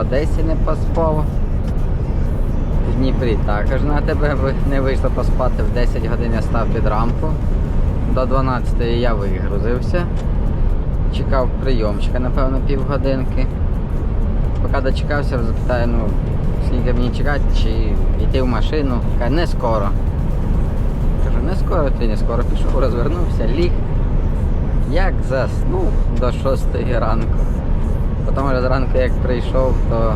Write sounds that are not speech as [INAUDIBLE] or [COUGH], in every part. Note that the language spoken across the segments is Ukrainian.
Одесі не поспав. В Дніпрі також на ви- не вийшло поспати. В 10 годин я став під рамку. До 12 я вигрузився. Чекав прийомчика, напевно, півгодинки. Поки дочекався, запитаю, ну, скільки мені чекати, чи йти в машину. Каже, не скоро. Кажу, не скоро, ти не скоро пішов, розвернувся, ліг. Як заснув до 6 ранку. Потім зранку як прийшов, то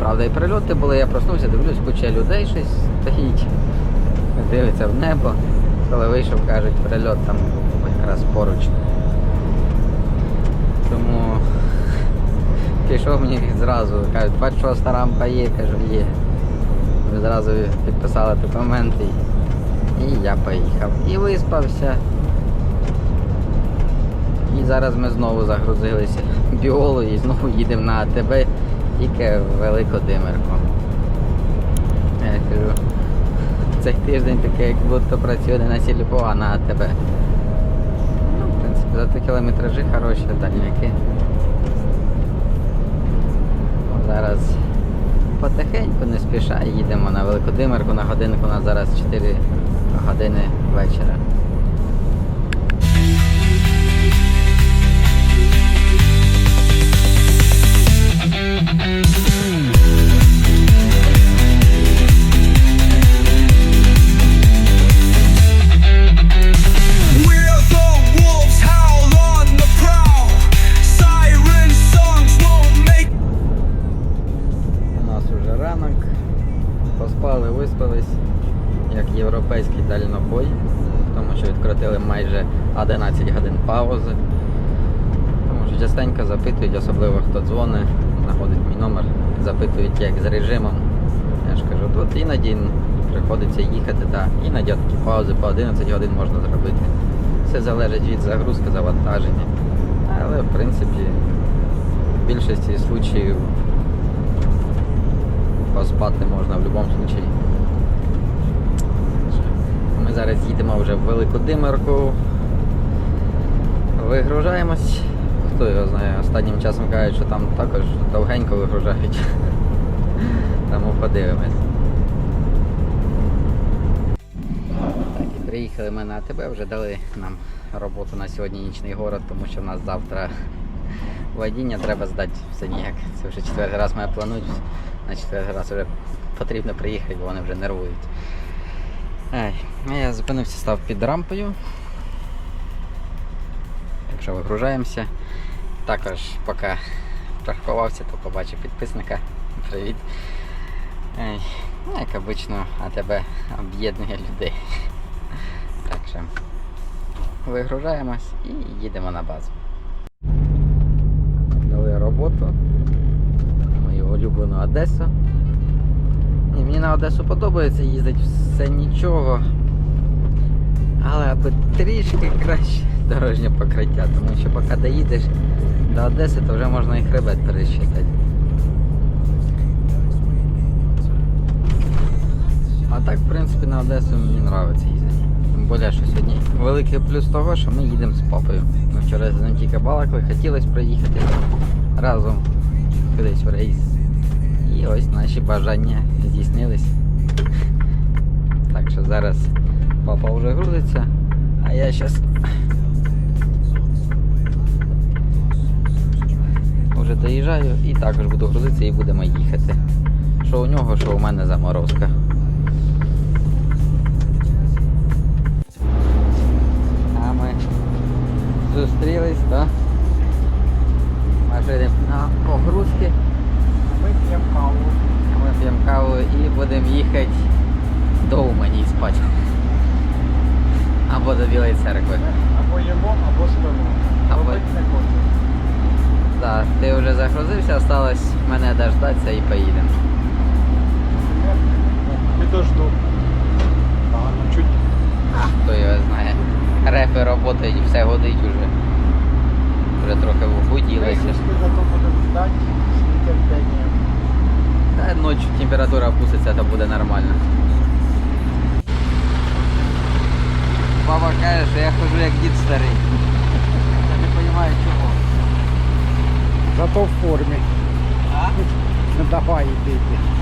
правда і прильоти були, я проснувся, дивлюсь, куча людей щось стоїть, дивиться в небо. Коли вийшов, кажуть, прильот там якраз поруч. Тому пішов мені зразу, кажуть, 26 рампа є, кажу, є. Ми зразу підписали документи і я поїхав. І виспався. І зараз ми знову загрузилися біолу і знову їдемо на АТБ, тільки в. Я кажу, цей тиждень такий, як будто працює не на сільпо, а на АТБ. Ну, в принципі, зато кілометражі хороші, дальняки. Зараз потихеньку, не спіша, їдемо на Великодимирку на годинку, у нас зараз 4 години вечора. Ранок. Поспали, виспались, як європейський дальнобой, тому що відкрутили майже 11 годин паузи. Тому що частенько запитують, особливо хто дзвонить, знаходить мій номер, запитують, як з режимом. Я ж кажу, тут іноді приходиться їхати, да, іноді такі паузи по 11 годин можна зробити. Все залежить від загрузки, завантаження. Але в принципі в більшості случаїв поспати можна в будь-якому випадку. Ми зараз їдемо вже в Велику Димирку. Вигружаємось. Хто його знає, останнім часом кажуть, що там також довгенько вигружають. [LAUGHS] Тому подивимось. Так, приїхали ми на АТБ, вже дали нам роботу на сьогодні нічний город, тому що в нас завтра [LAUGHS] водіння треба здати все ніяк. Це вже четвертий раз ми планують, на четвертий раз вже потрібно приїхати, бо вони вже нервують. Ай, я зупинився, став під рампою. Так що вигружаємося. Також поки паркувався, то побачив підписника. Привіт. Ай, ну, як обично, АТБ об'єднує людей. Так що вигружаємось і їдемо на базу. Дали роботу. Мою улюблену Одесу. Ні, мені на Одесу подобається їздити все нічого. Але аби трішки краще дорожнє покриття, тому що поки доїдеш до Одеси, то вже можна і хребет пересчитати. А так, в принципі, на Одесу мені подобається їздити. Тим більше, що сьогодні великий плюс того, що ми їдемо з папою. Ми вчора з ним тільки балакали, хотілося приїхати разом кудись в рейс. І наші бажання здійснились. Так що зараз папа вже грузиться, а я зараз вже доїжджаю і також буду грузитися і будемо їхати. Що у нього, що у мене заморозка. А ми зустрілись, так? Машини на погрузки. Вип'ємо каву. Ми п'ємо каву і будемо їхати до Умані спати. Або до Білої церкви. Або їмо, або спимо. Або- не. Так, ти вже загрузився, осталось мене дождатися і поїдемо. Підожду. Погано чуть. Хто його знає. Рефи працюють, все годить уже. Вже трохи вгуділося. Висушки зато будемо ждати. Та ночі температура опуститься, то буде нормально. Баба каже, що я хожу як дід старий. Я не розумію чого. Зато в формі. А? Ну [LAUGHS] давай іди. йди.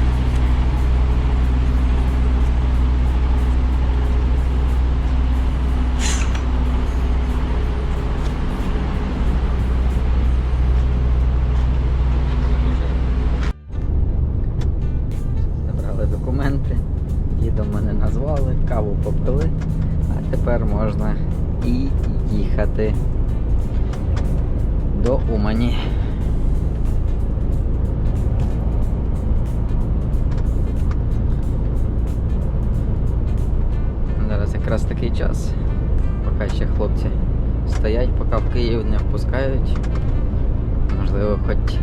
Можливо, хоч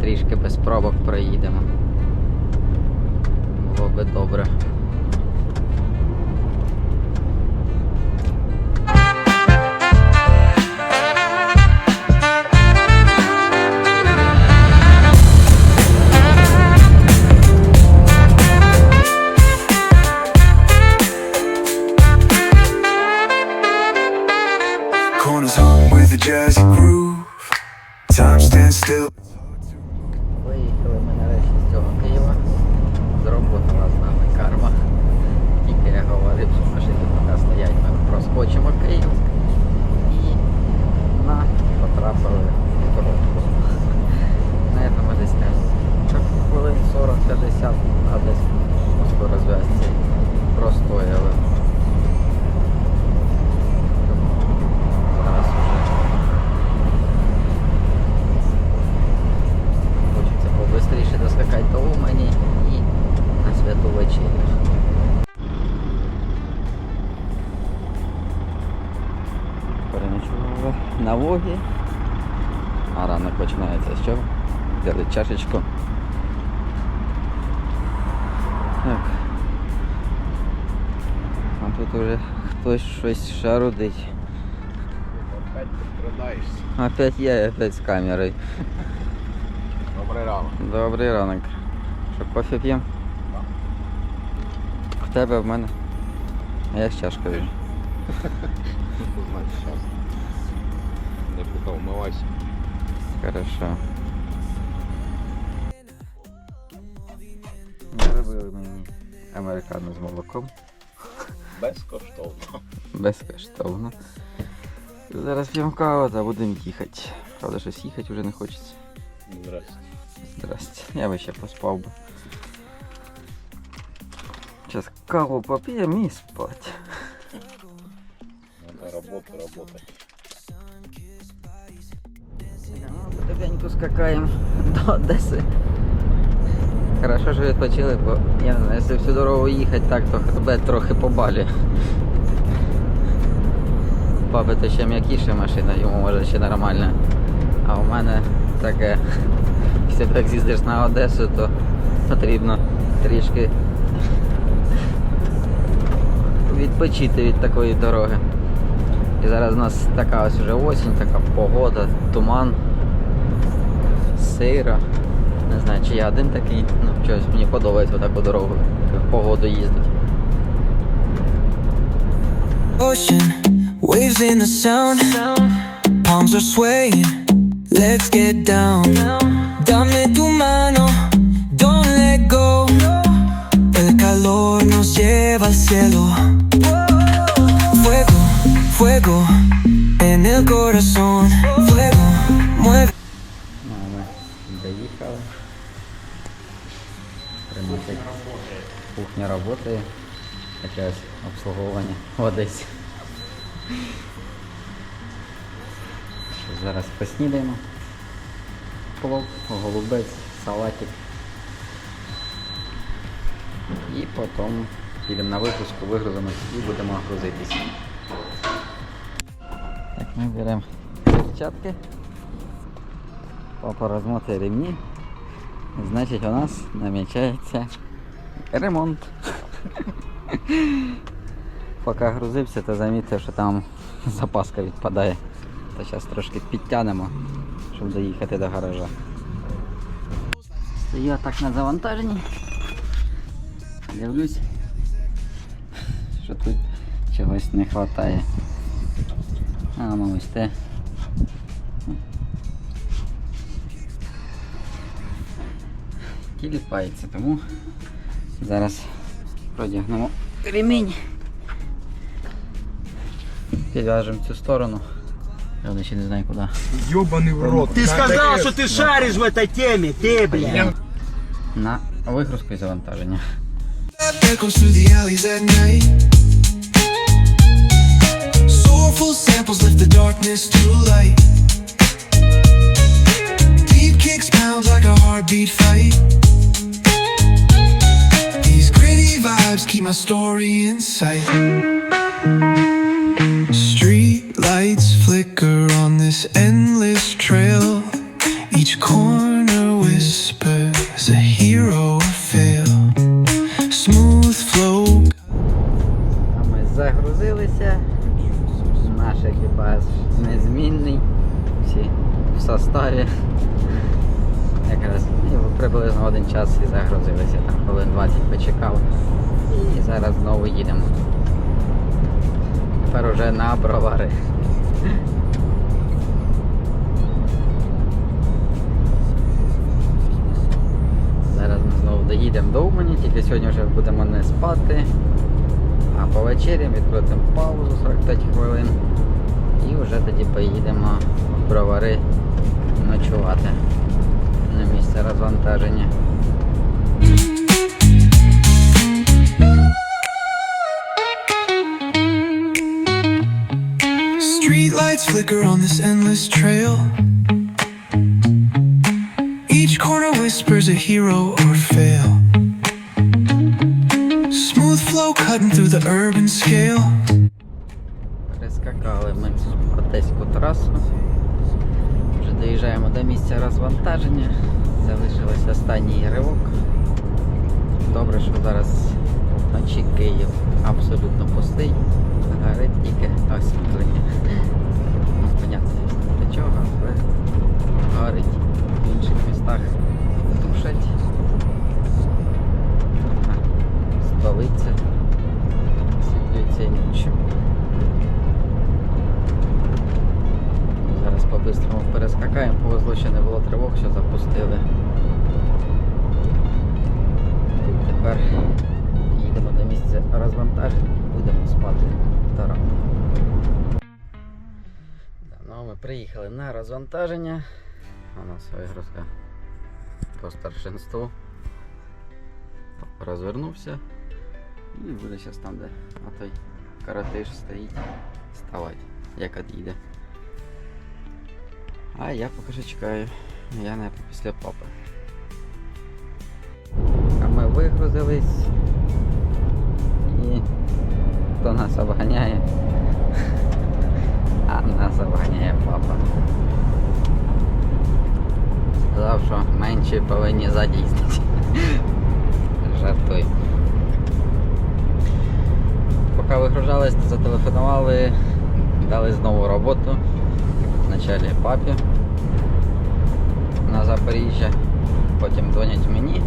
трішки без пробок проїдемо. Було би добре. На Вогі. А ранок починається чого? Взяли чашечку. Так. А тут уже хтось щось шарудить. Опять продаєшся. Опять я опять з камерою. Добрий ранок. Добрий ранок. Що, кофе п'ємо? Так. В тебе в мене. А я з чашкою. [LAUGHS] Поки вмивайся. Хорошо. Зробили мені американу з молоком. Безкоштовно. Безкоштовно. Зараз п'ємо каву та будемо їхати. Правда, щось їхати вже не хочеться. Здрасте. Здрасте. Я би ще поспав би. Зараз каву поп'ємо і спать. Надо робота, робота. Потихеньку скакаємо до Одеси. Хорошо, що відпочили, бо я не знаю, якщо всю дорогу їхати так, то хребет трохи побалі. Папи то ще м'якіша машина, йому може ще нормально. А у мене таке. Якщо так з'їздиш на Одесу, то потрібно трішки відпочити від такої дороги. І зараз у нас така ось вже осінь, така погода, туман, сиро. Не знаю, чи я один такий, ну щось мені подобається таку дорогу, в погоду їздити. ocean, waves in the sound. Palms are swaying, let's get down. Dame tu mano, don't let go. El calor nos lleva al cielo. Fuego, fuego en el corazón. Fuego, mueve. Кухня працює. Якесь обслуговування в Одесі. Зараз поснідаємо. Плов, голубець, салатик. І потім підемо на вигрузку, вигрузимо і будемо грузитися. Так, ми беремо перчатки. Папа розмотує ремні. Значить у нас намічається ремонт. Поки грузився, то замітив, що там запаска відпадає. То зараз трошки підтягнемо, щоб доїхати до гаража. Стою так на завантаженні. Дивлюсь, що тут чогось не вистачає. А ось те. Тіліпається, тому зараз продягнемо ремінь. Підв'яжемо цю сторону. Правда, ще не знаю куди. Ёбаный в рот. Ты сказал, что ты шаришь в этой теме, ты, блядь. На вигрузку і завантаження. Echoes through the alleys at night. Soulful samples lift the darkness to light. Deep kicks pound like a heartbeat fight. Vibes keep my story in sight. Street lights flicker on this endless trail. Each corner whispers a hero fail. Smooth flow ми загрузилися. Наш екіпаж незмінний. Всі в составі. Якраз ну, приблизно один час і загрузилися, там хвилин 20 почекав. І зараз знову їдемо. Тепер уже на бровари. Зараз ми знову доїдемо до Умані, тільки сьогодні вже будемо не спати. А по вечері відкрутимо паузу 45 хвилин. І вже тоді поїдемо в бровари ночувати місце розвантаження. Street lights flicker on this endless trail. Each corner whispers a hero or fail. Smooth flow cutting through the urban scale. Перескакали ми цю Одеську трасу. Вже доїжджаємо до місця розвантаження. Залишилось останній ривок. Добре, що зараз вночі Київ абсолютно пустий. Горить тільки освітлення. Ну, понятно, для чого, але горить. В інших містах тушать. Столиця освітлюється іншим. Зараз по-бистрому перескакаємо, повезло, що не було тривог, що запустили. Тепер їдемо до місця розвантаження, будемо спати до ранку. Ну, ми приїхали на розвантаження. У нас вигрузка по старшинству. Розвернувся і буде зараз там, де отой каратиш стоїть, ставати, як від'їде. А я поки що чекаю. Я не після папи. А ми вигрузились. І хто нас обганяє? А нас обганяє папа. Сказав, що менші повинні задійснити. Жартуй. Поки вигружались, зателефонували, дали знову роботу. Вначалі папі на Запоріжжя, потім дзвонять мені,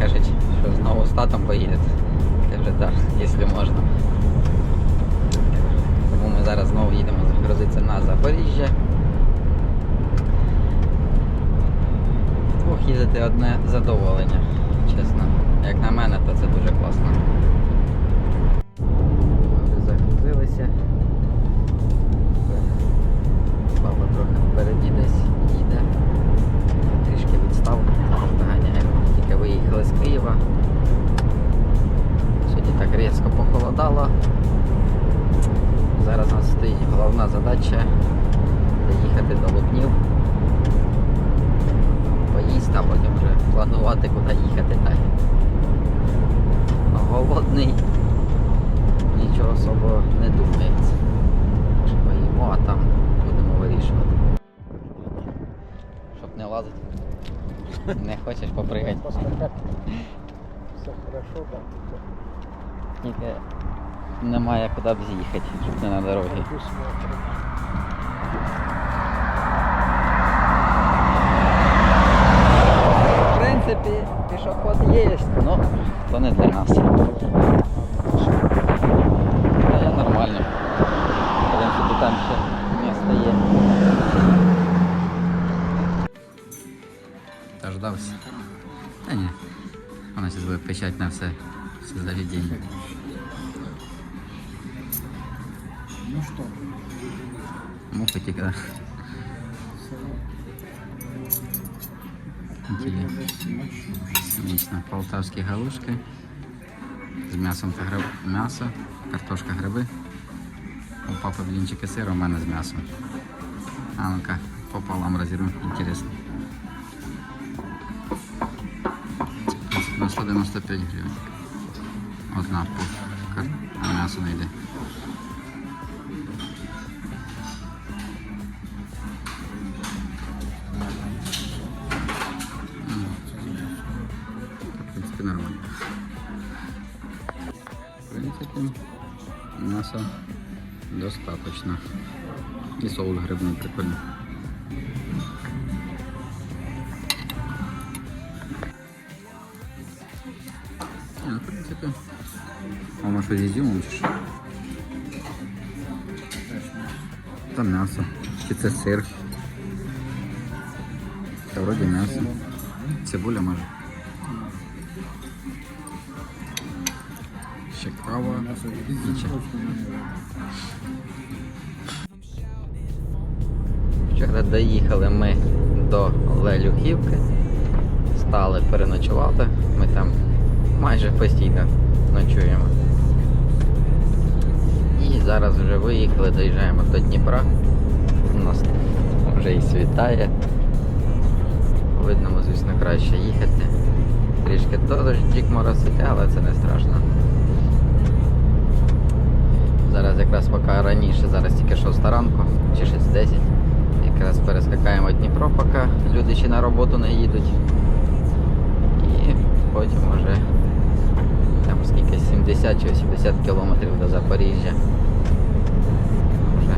кажуть, що знову з татом поїдете. Я вже так, якщо можна. Тому ми зараз знову їдемо загрузитися на Запоріжжя. Двох їздити одне задоволення, чесно. Як на мене, то це дуже класно. Загрузилися. Папа трохи впереді десь їде. Трішки відстав, зараз доганяємо. Тільки виїхали з Києва. Сьогодні так різко похолодало. Зараз у нас стоїть головна задача доїхати до Лубнів. Поїсти, а потім вже планувати, куди їхати далі. Голодний, нічого особо не думається. Поїмо, а там Щоб [LAUGHS] не хочеш попригати. [LAUGHS] Все хорошо, там Тільки немає куди б з'їхати, щоб не на дорогі. В принципі, пішоход є, але то не для Муха тільки. да. Смачно. Галушки. З м'ясом та гриб... м'ясо, картошка гриби. У папи блінчики сир, у мене з м'ясом. А ну-ка, пополам розірву. Інтересно. На 195 гривень. Одна пушка. А м'ясо не. В принципе, мяса достаточно. И соус грибной прикольный. Не, в принципе, а может изюмом чи що? Там м'ясо. Чи це сир? Та вроді м'ясо. Цибуля може. Вчора доїхали ми до Лелюхівки, стали переночувати. Ми там майже постійно ночуємо. І зараз вже виїхали, доїжджаємо до Дніпра. У нас вже і світає. Видно, звісно, краще їхати. Трішки дощик моросить, але це не страшно. Зараз якраз поки раніше, зараз тільки 6 ранку чи 6.10. Якраз перескакаємо Дніпро, поки люди ще на роботу не їдуть. І потім вже там скільки 70 чи 80 кілометрів до Запоріжжя. Вже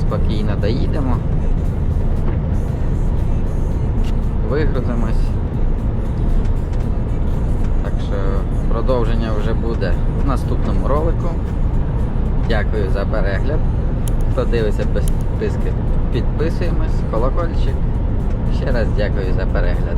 спокійно доїдемо. Вигрузимось. Так що продовження вже буде в наступному ролику. Дякую за перегляд. Хто дивиться без підписки, підписуємось, колокольчик. Ще раз дякую за перегляд.